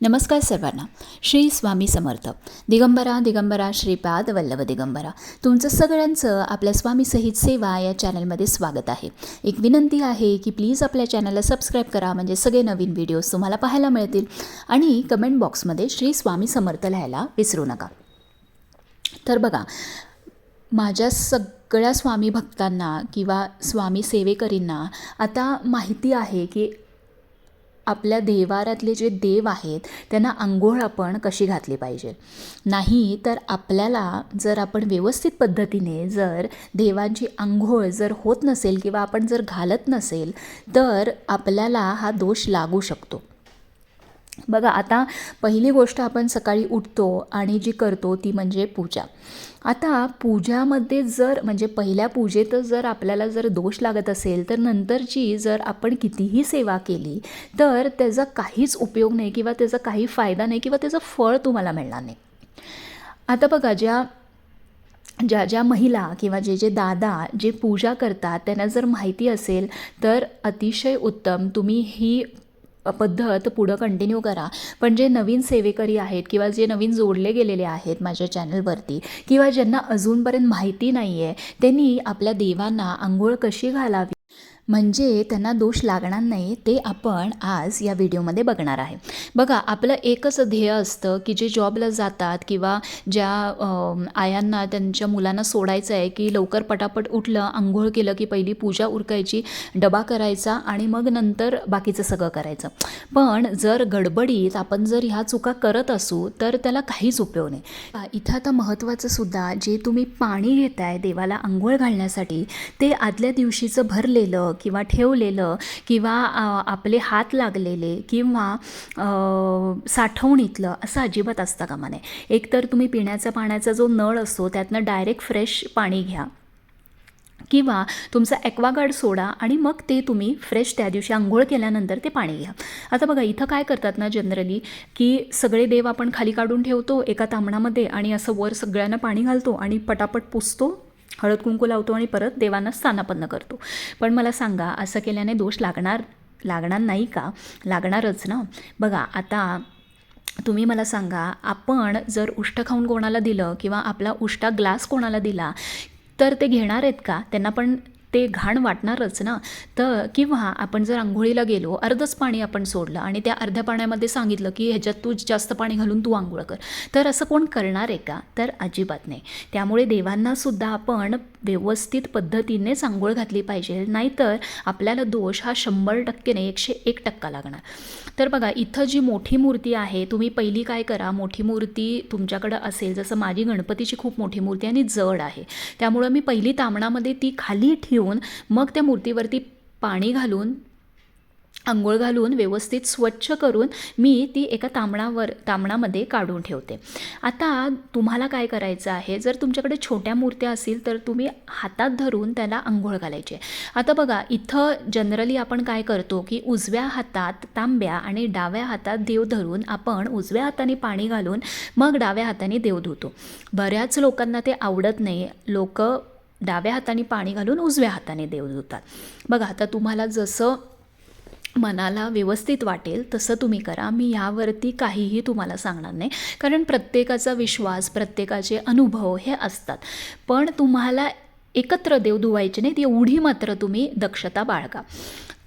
नमस्कार सर्वांना. श्री स्वामी समर्थ. दिगंबरा दिगंबरा श्रीपाद वल्लभ दिगंबरा. तुमचं सगळ्यांचं आपल्या स्वामी सहित सेवा या चॅनलमध्ये स्वागत आहे. एक विनंती आहे की प्लीज आपल्या चॅनलला सबस्क्राईब करा म्हणजे सगळे नवीन व्हिडिओज तुम्हाला पाहायला मिळतील. आणि कमेंट बॉक्समध्ये श्री स्वामी समर्थ लिहायला विसरू नका. तर बघा माझ्या सगळ्या स्वामी भक्तांना किंवा स्वामी सेवेकरींना आता माहिती आहे की आपल्या देवारातले जे देव आहेत त्यांना आंघोळ आपण कशी घातली पाहिजे? नाही तर आपल्याला जर आपण व्यवस्थित पद्धतीने जर देवांची आंघोळ जर होत नसेल किंवा आपण जर घालत नसेल तर आपल्याला हा दोष लागू शकतो. बघा आता पहिली गोष्ट आपण सकाळी उठतो आणि जी करतो ती म्हणजे पूजा. आता पूजामध्ये जर म्हणजे पहिल्या पूजेतच जर आपल्याला जर दोष लागत असेल तर नंतरची जर आपण कितीही सेवा केली तर त्याचा काहीच उपयोग नाही किंवा त्याचा काही फायदा नाही किंवा त्याचं फळ तुम्हाला मिळणार नाही. आता बघा ज्या ज्या ज्या महिला किंवा जे जे दादा जे पूजा करतात त्यांना जर माहिती असेल तर अतिशय उत्तम. तुम्ही ही पद्धत पुढं कंटिन्यू करा. पण जे नवीन सेवेकरी आहेत किंवा जे नवीन जोडले गेलेले आहेत माझ्या चॅनलवरती किंवा ज्यांना अजूनपर्यंत माहिती नाही आहे त्यांनी आपल्या देवांना आंघोळ कशी घालावी? म्हणजे त्यांना दोष लागणार नाही ते आपण आज या व्हिडिओमध्ये बघणार आहे. बघा आपलं एकच ध्येय असतं की जे जॉबला जातात किंवा ज्या आयांना त्यांच्या मुलांना सोडायचं आहे की लवकर पटापट उठलं आंघोळ केलं की पहिली पूजा उरकायची डबा करायचा आणि मग नंतर बाकीचं सगळं करायचं. पण जर गडबडीत आपण जर ह्या चुका करत असू तर त्याला काहीच उपयोग नाही. इथं आता महत्त्वाचं सुद्धा जे तुम्ही पाणी घेताय देवाला आंघोळ घालण्यासाठी ते आदल्या दिवशीचं भरलेलं किंवा ठेवलेलं किंवा आपले हात लागलेले किंवा साठवणीतलं असं अजिबात असता कामा नये एकतर तुम्ही पिण्याचा पाण्याचा जो नळ असतो त्यातनं डायरेक्ट फ्रेश पाणी घ्या. किंवा तुमचा ॲक्वागार्ड सोडा आणि मग ते तुम्ही फ्रेश त्या दिवशी आंघोळ केल्यानंतर ते पाणी घ्या. आता बघा इथं काय करतात ना जनरली की सगळे देव आपण खाली काढून ठेवतो एका तांबणामध्ये आणि असं वर सगळ्यांना पाणी घालतो आणि पटापट पुसतो. हळद कुंकू लावतो आणि परत देवांना स्थानापन्न करतो. पण मला सांगा असं केल्याने दोष लागणार लागणार नाही का? लागणारच ना? बघा आता तुम्ही मला सांगा आपण जर उष्ट खाऊन कोणाला दिलं किंवा आपला उष्टा ग्लास कोणाला दिला तर ते घेणार आहेत का? त्यांना पण ते घाण वाटणारच ना. तर किंवा आपण जर आंघोळीला गेलो अर्धच पाणी आपण सोडलं आणि त्या अर्ध्या पाण्यामध्ये सांगितलं की ह्याच्यात तू जास्त पाणी घालून तू आंघोळ कर. तर असं कोण करणार आहे का? तर अजिबात नाही. त्यामुळे देवांनासुद्धा आपण व्यवस्थित पद्धतीनेच आंघोळ घातली पाहिजे. नाहीतर आपल्याला दोष हा शंभर टक्के नाही एकशे एक टक्का लागणार. तर बघा इथं जी मोठी मूर्ती आहे तुम्ही पहिली काय करा मोठी मूर्ती तुमच्याकडं असेल जसं माझी गणपतीची खूप मोठी मूर्ती आणि जड आहे. त्यामुळं मी पहिली तामणामध्ये ती खाली ठेवून मग त्या मूर्तीवरती पाणी घालून आंघोळ घालून व्यवस्थित स्वच्छ करून मी ती एका तांबणावर तांबणामध्ये काढून ठेवते. आता तुम्हाला काय करायचं आहे? जर तुमच्याकडे छोट्या मूर्त्या असतील तर तुम्ही हातात धरून त्याला आंघोळ घालायची आता बघा इथं जनरली आपण काय करतो की उजव्या हातात तांब्या आणि डाव्या हातात देव धरून आपण उजव्या हाताने पाणी घालून मग डाव्या हाताने देव धुतो. बऱ्याच लोकांना ते आवडत नाही. लोक डाव्या हाताने पाणी घालून उजव्या हाताने देव धुतात. बघा आता तुम्हाला जसं मनाला व्यवस्थित वाटेल तसं तुम्ही करा. मी यावरती काहीही तुम्हाला सांगणार नाही. कारण प्रत्येकाचा विश्वास प्रत्येकाचे अनुभव हे असतात. पण तुम्हाला एकत्र देव धुवायचे नाहीत एवढी मात्र तुम्ही दक्षता बाळगा.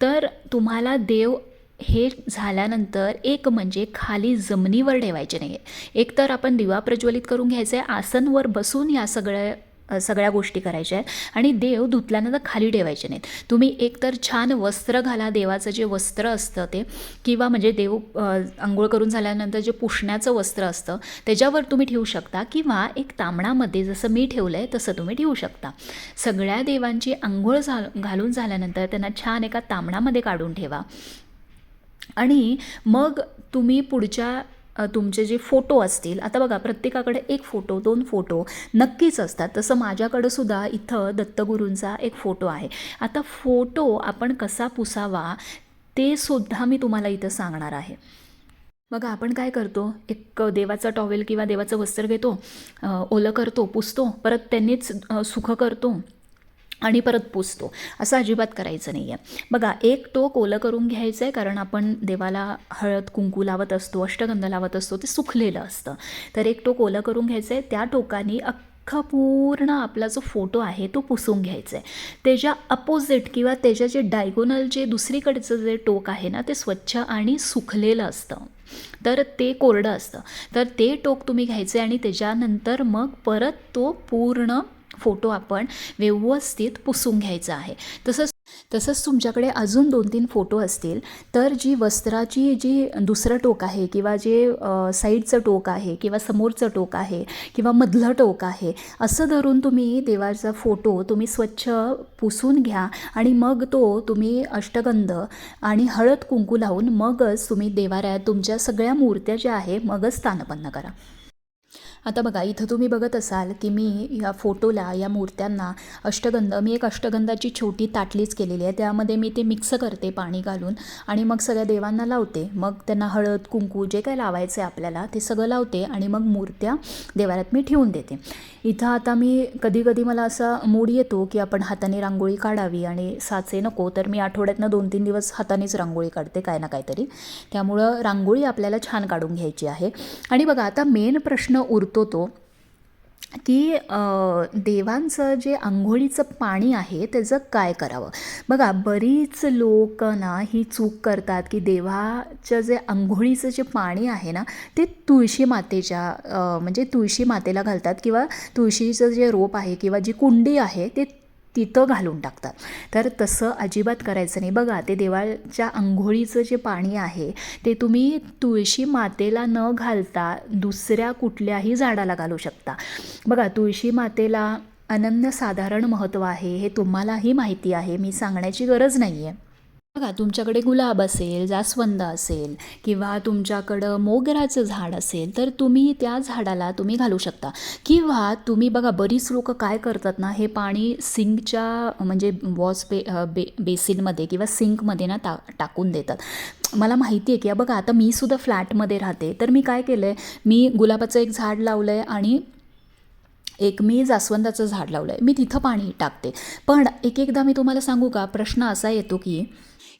तर तुम्हाला देव हे झाल्यानंतर एक म्हणजे खाली जमिनीवर ठेवायचे नाही आहे एकतर आपण दिवा प्रज्वलित करून घ्यायचं आहे आसनवर बसून या सगळ्या सगळ्या गोष्टी करायच्या आहेत. आणि देव धुतल्यानंतर खाली ठेवायचे नाहीत. तुम्ही एकतर छान वस्त्र घाला देवाचं जे वस्त्र असतं ते. किंवा म्हणजे देव आंघोळ करून झाल्यानंतर जे पुसण्याचं वस्त्र असतं त्याच्यावर तुम्ही ठेवू शकता. किंवा एक तांबणामध्ये जसं मी ठेवलं आहे तसं तुम्ही ठेवू शकता. सगळ्या देवांची आंघोळ झाल घालून झाल्यानंतर त्यांना छान एका तांबणामध्ये काढून ठेवा. आणि मग तुम्ही पुढच्या तुमचे जे फोटो असतील आता बघा प्रत्येकाकडे एक फोटो दोन फोटो नक्कीच असतात. तसं माझ्याकडं सुद्धा इथं दत्तगुरूंचा एक फोटो आहे. आता फोटो आपण कसा पुसावा ते सुद्धा मी तुम्हाला इथं सांगणार आहे. बघा आपण काय करतो एक देवाचा टॉवेल किंवा देवाचं वस्त्र घेतो ओलं करतो पुसतो परत त्यांनीच सुखं करतो. आणि परत पुसतो. असं अजिबात करायचं नाही आहे बघा एक टोक ओलं करून घ्यायचं आहे कारण आपण देवाला हळद कुंकू लावत असतो अष्टगंध लावत असतो ते सुकलेलं असतं. तर एक टोक ओलं करून घ्यायचं आहे त्या टोकाने अख्खा पूर्ण आपला जो फोटो आहे तो पुसून घ्यायचा आहे त्याच्या अपोजिट किंवा त्याच्या जे डायगोनल जे दुसरीकडचं जे टोक आहे ना ते स्वच्छ आणि सुकलेलं असतं. तर ते कोरडं असतं. तर ते टोक तुम्ही घ्यायचं आहे आणि त्याच्यानंतर मग परत तो पूर्ण फोटो आपण व्यवस्थित पुसून घ्यायचा आहे. तसंच तसंच तुमच्याकडे अजून दोन तीन फोटो असतील तर जी वस्त्राची जी दुसरं टोक आहे किंवा जे साईडचं टोक आहे किंवा समोरचं टोक आहे किंवा मधलं टोक आहे असं धरून तुम्ही देवाचा फोटो तुम्ही स्वच्छ पुसून घ्या आणि मग तो तुम्ही अष्टगंध आणि हळद कुंकू लावून मगच तुम्ही देवाऱ्यात तुमच्या सगळ्या मूर्त्या ज्या आहे मगच स्थानपन्न करा. आता बघा इथं तुम्ही बघत असाल की मी या फोटोला या मूर्त्यांना अष्टगंध मी एक अष्टगंधाची छोटी ताटलीच केलेली आहे. त्यामध्ये मी ते मिक्स करते पाणी घालून आणि मग सगळ्या देवांना लावते. मग त्यांना हळद कुंकू जे काय लावायचं आहे आपल्याला ते सगळं लावते आणि मग मूर्त्या देवाऱ्यात मी ठेवून देते. इथं आता मी कधी कधी मला असा मूड येतो की आपण हाताने रांगोळी काढावी आणि साचे नको तर मी आठवड्यातनं दोन तीन दिवस हातानेच रांगोळी काढते काय ना काहीतरी. त्यामुळं रांगोळी आपल्याला छान काढून घ्यायची आहे. आणि बघा आता मेन प्रश्न उरतो तो की देवांचं जे आंघोळीचं पाणी आहे त्याचं काय करावं? बघा बरीच लोक ना ही चूक करतात की देवाचं जे आंघोळीचं जे पाणी आहे ना ते तुळशी मातेच्या म्हणजे तुळशी मातेला घालतात किंवा तुळशीचं जे रोप आहे किंवा जी कुंडी आहे ते तिथं घालून टाकतात. तर तसं अजिबात करायचं नाही. बघा ते देवाच्या आंघोळीचं जे पाणी आहे ते तुम्ही तुळशी मातेला न घालता दुसऱ्या कुठल्याही झाडाला घालू शकता. बघा तुळशी मातेला अनन्यसाधारण महत्त्व आहे हे तुम्हालाही माहिती आहे. मी सांगण्याची गरज नाही आहे बघा तुमच्याकडे गुलाब असेल जास्वंद असेल किंवा तुमच्याकडं मोगराचं झाड असेल तर तुम्ही त्या झाडाला तुम्ही घालू शकता. किंवा तुम्ही बघा बरीच लोक काय करतात ना हे पाणी सिंकच्या म्हणजे वॉश बे बे बेसिनमध्ये किंवा सिंकमध्ये ना टा टाकून देतात. मला माहिती आहे की बघा आता मी सुद्धा फ्लॅटमध्ये राहते तर मी काय केलं आहे मी गुलाबाचं एक झाड लावलं आहे आणि एक मी जास्वंदाचं झाड लावलं आहे मी तिथं पाणी टाकते. पण एक एकदा मी तुम्हाला सांगू का प्रश्न असा येतो की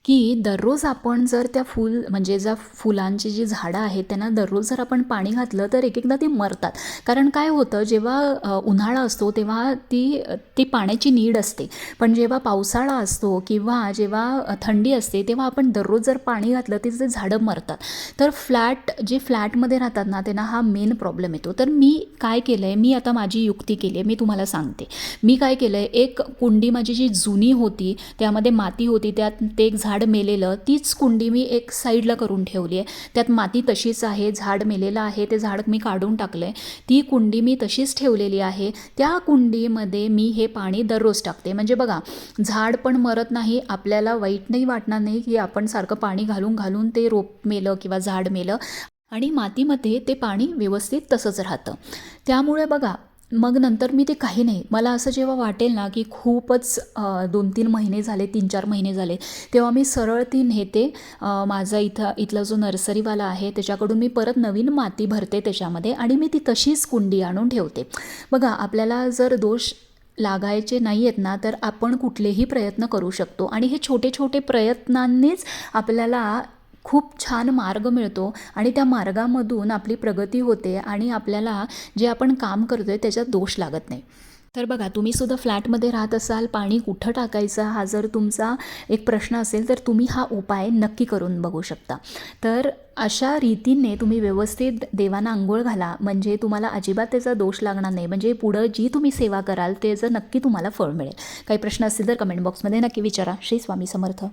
की दररोज आपण जर त्या फूल म्हणजे ज्या फुलांची जी झाडं आहेत त्यांना दररोज जर आपण पाणी घातलं तर एक एकदा ती मरतात. कारण काय होतं जेव्हा उन्हाळा असतो तेव्हा ती ती पाण्याची नीड असते. पण जेव्हा पावसाळा असतो किंवा जेव्हा थंडी असते तेव्हा आपण दररोज जर पाणी घातलं ते जे झाडं मरतात. तर फ्लॅट जे फ्लॅटमध्ये राहतात ना त्यांना हा मेन प्रॉब्लेम येतो. तर मी काय केलं आहे मी आता माझी युक्ती केली आहे मी तुम्हाला सांगते. मी काय केलं आहे एक कुंडी माझी जी जुनी होती त्यामध्ये माती होती त्यात ते एक झाड झाड मेलेलं तीच कुंडी मी एक साईडला करून ठेवली आहे. त्यात माती तशीच आहे झाड मेलेलं आहे ते झाड मी काढून टाकलं आहे ती कुंडी मी तशीच ठेवलेली आहे. त्या कुंडीमध्ये मी हे पाणी दररोज टाकते. म्हणजे बघा झाड पण मरत नाही आपल्याला वाईट नाही वाटणार नाही की आपण सारखं पाणी घालून घालून ते रोप मेलं किंवा झाड मेलं. आणि मातीमध्ये ते पाणी व्यवस्थित तसंच राहतं. त्यामुळे बघा मग नंतर मी ते काही नाही. मला असं जेव्हा वाटेल ना की खूपच दोन तीन महिने झाले तीन चार महिने झाले तेव्हा मी सरळ ती नेते माझा इथं इथला जो नर्सरीवाला आहे त्याच्याकडून मी परत नवीन माती भरते त्याच्यामध्ये आणि मी ती तशीच कुंडी आणून ठेवते. बघा आपल्याला जर दोष लागायचे नाही आहेत ना तर आपण कुठलेही प्रयत्न करू शकतो. आणि हे छोटे छोटे प्रयत्नांनीच आपल्याला खूप छान मार्ग मिळतो आणि त्या मार्गामधून आपली प्रगती होते आणि आपल्याला जे आपण काम करतो आहे त्याच्यात दोष लागत नाही. तर बघा तुम्ही सुद्धा फ्लॅटमध्ये राहत असाल पाणी कुठं टाकायचं हा जर तुमचा एक प्रश्न असेल तर तुम्ही हा उपाय नक्की करून बघू शकता. तर अशा रीतीने तुम्ही व्यवस्थित देवांना आंघोळ घाला म्हणजे तुम्हाला अजिबात त्याचा दोष लागणार नाही. म्हणजे पुढं जी तुम्ही सेवा कराल त्याचं नक्की तुम्हाला फळ मिळेल. काही प्रश्न असतील तर कमेंट बॉक्समध्ये नक्की विचारा. श्री स्वामी समर्थ.